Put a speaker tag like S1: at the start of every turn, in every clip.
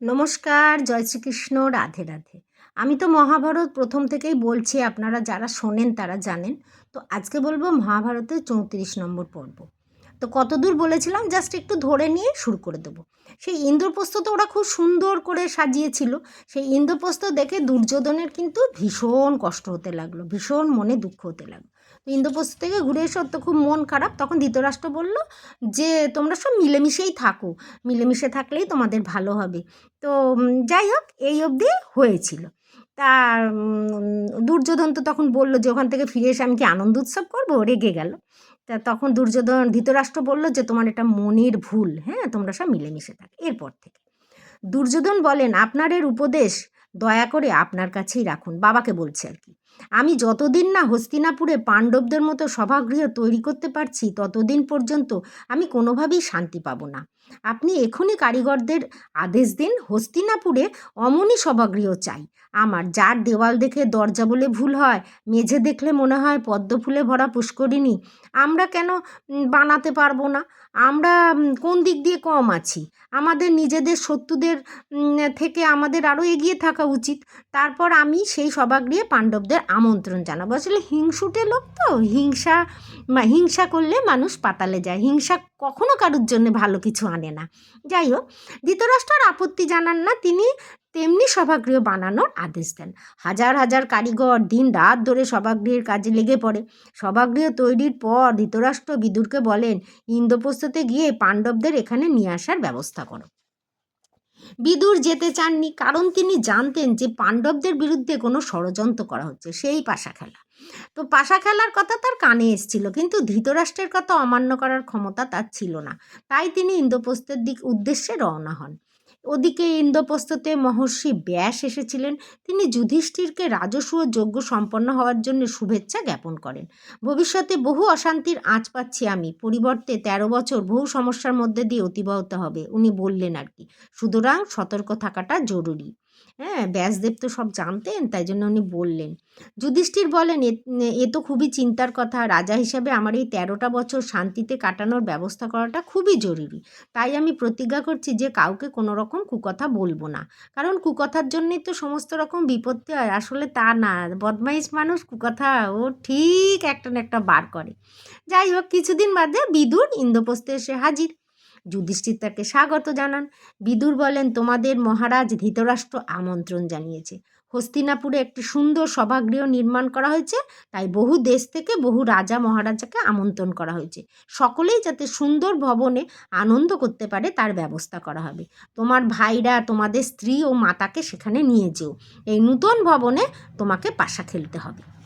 S1: নমস্কার, জয় শ্রীকৃষ্ণ, রাধে রাধে। আমি তো মহাভারত প্রথম থেকেই বলছি, আপনারা যারা শোনেন তারা জানেন। তো আজকে বলব মহাভারতের চৌত্রিশ নম্বর পর্ব। তো কতদূর বলেছিলাম? জাস্ট একটু ধরে নিয়ে শুরু করে দেবো। সেই ইন্দ্রপ্রস্থ তো ওরা খুব সুন্দর করে সাজিয়েছিল। সেই ইন্দ্রপ্রস্থ দেখে দুর্যোধনের কিন্তু ভীষণ কষ্ট হতে লাগল, ভীষণ মনে দুঃখ হতে লাগল। ইন্দ্রপ্রস্থ থেকে ঘুরে এসে তো খুব মন খারাপ। তখন ধৃতরাষ্ট্র বলল, যে তোমরা সব মিলেমিশেই থাকো। মিলেমিশে থাকলেই তোমাদের ভালো হবে। তো যাই হোক, এই অবধি হয়েছিল। তা দুর্যোধন তো তখন বলল যে, ওখান থেকে ফিরে এসে আমি কি আনন্দ উৎসব করব? রেগে গেল। তা তখন দুর্যোধন, ধৃতরাষ্ট্র বলল যে, তোমার এটা মনের ভুল। হ্যাঁ তোমরা সব মিলেমিশে থাকো। এরপর থেকে দুর্যোধন বলেন, আপনার এর উপদেশ দয়া করে আপনার কাছেই রাখুন। বাবাকে বলছে আর কি। আমি যতদিন না হস্তিনাপুরে পাণ্ডবদের মতো সভাগৃহ তৈরি করতে পারছি, ততদিন পর্যন্ত আমি কোনোভাবেই শান্তি পাবো না। আপনি এখনই কারিগরদের আদেশ দিন, হস্তিনাপুরে অমনি সভাগৃহ চাই। আমার যার দেওয়াল দেখে দরজা বলে ভুল হয়, মেঝে দেখলে মনে হয় পদ্ম ফুলে ভরা পুষ্করিণী, আমরা কেন বানাতে পারব না? আমরা কোন দিক দিয়ে কম আছি? আমাদের নিজেদের শত্রুদের থেকে আমাদের আরও এগিয়ে থাকা উচিত। তারপর আমি সেই সভাগৃহে পাণ্ডবদের আমন্ত্রণ জানাব। আসলে হিংসুটে লোক তো, হিংসা হিংসা করলে মানুষ পাতালে যায়। হিংসা কখনো কারোর জন্য ভালো কিছু আনে না। যাই হোক ধৃতরাষ্ট্র আপত্তি জানান না তিনি, তেমনি সভাগৃহ বানানোর আদেশ দেন। হাজার হাজার কারিগর দিন রাত ধরে সভাগৃহের কাজে লেগে পড়ে। সভাগৃহ তৈরির পর ধৃতরাষ্ট্র বিদুরকে বলেন ইন্দ্রপ্রস্থতে গিয়ে পাণ্ডবদের এখানে নিয়ে আসার ব্যবস্থা করো। বিদুর যেতে চাননি কারণ তিনি জানতেন যে পাণ্ডবদের বিরুদ্ধে কোনো ষড়যন্ত্র করা হচ্ছে। সেই পাশা খেলা। তো পাশা খেলার কথা তার কানে এসেছিল, কিন্তু ধৃতরাষ্ট্রের কথা অমান্য করার ক্ষমতা তার ছিল না। তাই তিনি ইন্দ্রপ্রস্থের দিক উদ্দেশ্যে রওনা হন। ওদিকে ইন্দ্রপ্রস্থতে মহর্ষি ব্যাস এসেছিলেন। তিনি যুধিষ্ঠিরকে রাজস্ব যোগ্য সম্পন্ন হওয়ার জন্য শুভেচ্ছা জ্ঞাপন করেন। ভবিষ্যতে বহু অশান্তির আঁচ পাচ্ছি আমি। পরিবর্তে তেরো বছর বহু সমস্যার মধ্যে দিয়ে অতিবাহিত হবে, উনি বললেন আর কি। সুতরাং সতর্ক থাকাটা জরুরি। হ্যাঁ ব্যাসদেব তো সব জানতেন, তাই জন্য উনি বললেন। যুধিষ্ঠির বলেন, "এ- তো খুবই চিন্তার কথা। রাজা হিসাবে আমার এই তেরোটা বছর শান্তিতে কাটানোর ব্যবস্থা করাটা খুবই জরুরি। তাই আমি প্রতিজ্ঞা করছি যে কাউকে কোনো রকম কুকথা বলব না। কারণ কুকথার জন্যই তো সমস্ত রকম বিপত্তি হয়। আসলে তা না, বদমাইশ মানুষ কুকথা ও ঠিক একটা না একটা বার করে। যাই হোক, কিছুদিন বাদে বিদুর ইন্দ্রপ্রস্থে এসে হাজির। যুধিষ্ঠির তাকে স্বাগত জানান। বিদুর বলেন, তোমাদের মহারাজ ধৃতরাষ্ট্র আমন্ত্রণ জানিয়েছে। হস্তিনাপুরে একটি সুন্দর সভাগৃহ নির্মাণ করা হয়েছে। তাই বহু দেশ থেকে বহু রাজা মহারাজাকে আমন্ত্রণ করা হয়েছে। সকলেই যাতে সুন্দর ভবনে আনন্দ করতে পারে, তার ব্যবস্থা করা হবে। তোমার ভাইরা, তোমাদের স্ত্রী ও মাতাকে সেখানে নিয়ে যেও। এই নূতন ভবনে তোমাকে পাশা খেলতে হবে।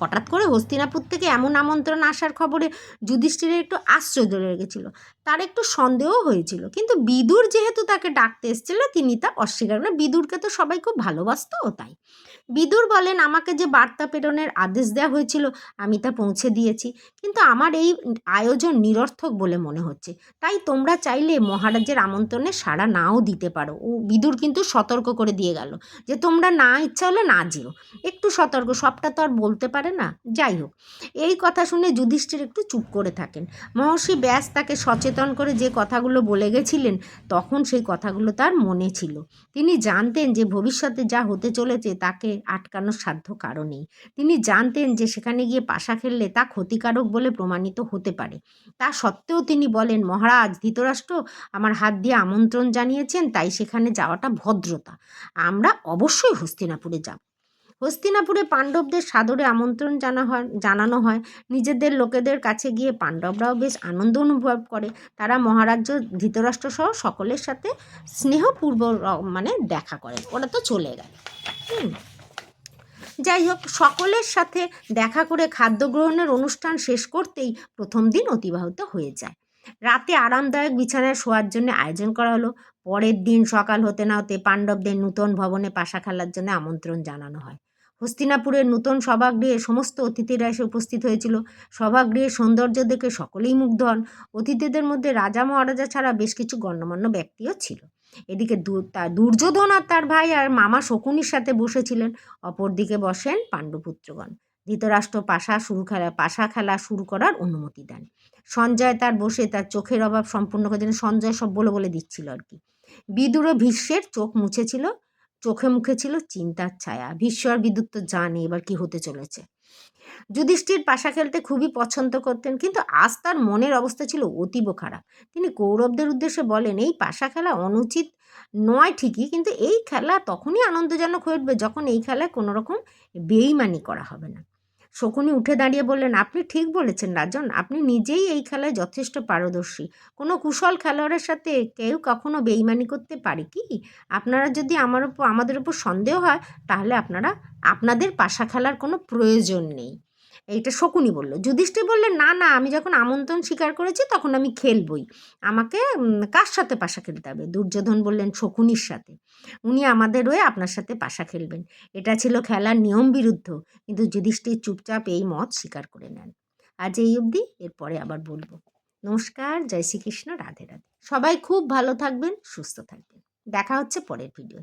S1: হঠাৎ করে হস্তিনাপুর থেকে এমন আমন্ত্রণ আসার খবরে যুধিষ্ঠিরের একটু আশ্চর্য লেগেছিল তার একটু সন্দেহ হয়েছিল। কিন্তু বিদুর যেহেতু তাকে ডাকতে এসেছিল, তিনি তা অস্বীকার না বিদুরকে তো সবাই খুব ভালোবাসত তাই। বিদুর বলেন, আমাকে যে বার্তা প্রেরণের আদেশ দেওয়া হয়েছিল, আমি তা পৌঁছে দিয়েছি। কিন্তু আমার এই আয়োজন নিরর্থক বলে মনে হচ্ছে। তাই তোমরা চাইলে মহারাজের আমন্ত্রণে সাড়া নাও দিতে পারো। ও বিদুর কিন্তু সতর্ক করে দিয়ে গেল যে, তোমরা না ইচ্ছা হলে না যেও। একটু সতর্ক, সবটা তো আর বলতে পারে না। যাই হোক, এই কথা শুনে যুধিষ্ঠির একটু চুপ করে থাকেন। মহর্ষি ব্যাস তাকে সচেতন করে যে কথাগুলো বলে গেছিলেন, তখন সেই কথাগুলো তার মনে ছিল। তিনি জানতেন যে ভবিষ্যতে যা হতে চলেছে তাকে আটকানোর সাধ্য কারণেই। তিনি জানতেন যে সেখানে গিয়ে পাশা খেললে তা ক্ষতিকারক বলে প্রমাণিত হতে পারে। তা সত্ত্বেও তিনি বলেন, মহারাজ, ধৃতরাষ্ট্র আমার হাত দিয়ে আমন্ত্রণ জানিয়েছেন, তাই সেখানে যাওয়াটা ভদ্রতা। আমরা অবশ্যই হস্তিনাপুরে যাব। হস্তিনাপুরে পাণ্ডবদের সাদরে আমন্ত্রণ জানা হয়, জানানো হয়। নিজেদের লোকেদের কাছে গিয়ে পাণ্ডবরাও বেশ আনন্দ অনুভব করে। তারা মহারাজ ধৃতরাষ্ট্র সহ সকলের সাথে স্নেহপূর্ব মানে দেখা করেন। ওরা তো চলে গেল। হুম। যাই হোক, সকলের সাথে দেখা করে খাদ্য গ্রহণের অনুষ্ঠান শেষ করতেই প্রথম দিন অতিবাহিত হয়ে যায়। রাতে আরামদায়ক বিছানায় শোয়ার জন্য আয়োজন করা হলো। পরের দিন সকাল হতে না হতে পাণ্ডবদের নূতন ভবনে পাশা খেলার জন্য আমন্ত্রণ জানানো হয়। হস্তিনাপুরের নূতন সভাগৃহে সমস্ত অতিথিরা এসে উপস্থিত হয়েছিল। সভাগৃহের সৌন্দর্য দেখে সকলেই মুগ্ধ হন। অতিথিদের মধ্যে রাজা মহারাজা ছাড়া বেশ কিছু গণ্যমান্য ব্যক্তিও ছিল। এদিকে দুর্যোধন আর তার ভাই আর মামা শকুনির সাথে বসেছিলেন। অপরদিকে বসেন পাণ্ডুপুত্রগণ। ধৃতরাষ্ট্র পাশা শুরু খেলা, পাশা খেলা শুরু করার অনুমতি দেন। সঞ্জয় তার বসে তার চোখের অভাব সম্পূর্ণ করে সঞ্জয় সব বলে বলে দিচ্ছিল আর কি। বিদুর ভীষ্মের চোখ মুছেছিল। চোখে মুখে ছিল চিন্তার ছায়া। ভীষ্ম বিদ্যুৎ তো জানে এবার কি হতে চলেছে। যুধিষ্ঠির পাশা খেলতে খুবই পছন্দ করতেন, কিন্তু আজ তার মনের অবস্থা ছিল অতীব খারাপ। তিনি কৌরবদের উদ্দেশ্যে বলেন, এই পাশা খেলা অনুচিত নয় ঠিকই, কিন্তু এই খেলা তখনই আনন্দজনক হয়ে উঠবে যখন এই খেলায় কোনোরকম বেইমানি করা হবে না। শকুনি উঠে দাঁড়িয়ে বললেন, আপনি ঠিক বলেছেন রাজন, আপনি নিজেই এই খেলায় যথেষ্ট পারদর্শী। কোনো কুশল খেলোয়াড়ের সাথে কেউ কখনো বেইমানি করতে পারে কি? আপনারা যদি আমার উপর আমাদের উপর সন্দেহ হয়, তাহলে আপনারা, আপনাদের পাশা খেলার কোনো প্রয়োজন নেই। এইটা শকুনি বলল। যুধিষ্ঠির বললেন, না না, আমি যখন আমন্ত্রণ স্বীকার করেছি তখন আমি খেলবই। আমাকে কার সাথে পাশা খেলতে হবে? দুর্যোধন বললেন, শকুনির সাথে। উনি আমাদের হয়ে আপনার সাথে পাশা খেলবেন। এটা ছিল খেলার নিয়ম বিরুদ্ধ, কিন্তু যুধিষ্ঠির চুপচাপ এই মত স্বীকার করে নেন। আজ এই অবধি, এরপরে আবার বলব। নমস্কার, জয় শ্রীকৃষ্ণ, রাধে রাধে। সবাই খুব ভালো থাকবেন, সুস্থ থাকবেন। দেখা হচ্ছে পরের ভিডিও